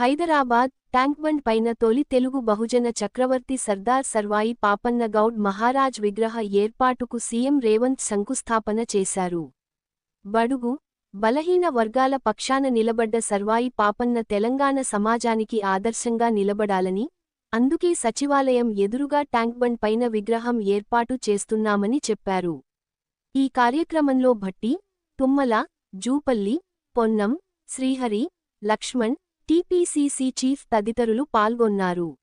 హైదరాబాద్ ట్యాంక్బండ్ పైన తొలి తెలుగు బహుజన చక్రవర్తి సర్దార్ సర్వాయి పాపన్న గౌడ్ మహారాజ్ విగ్రహ ఏర్పాటుకు సీఎం రేవంత్ శంకుస్థాపన చేశారు. బడుగు బలహీన వర్గాల పక్షాన నిలబడ్డ సర్వాయి పాపన్న తెలంగాణ సమాజానికి ఆదర్శంగా నిలబడాలని అందుకే సచివాలయం ఎదురుగా ట్యాంక్బండ్ పైన విగ్రహం ఏర్పాటు చేస్తున్నామని చెప్పారు. ఈ కార్యక్రమంలో భట్టి తుమ్మల జూపల్లి పొన్నం శ్రీహరి లక్ష్మణ్ టీపీసీసీ చీఫ్ తదితరులు పాల్గొన్నారు.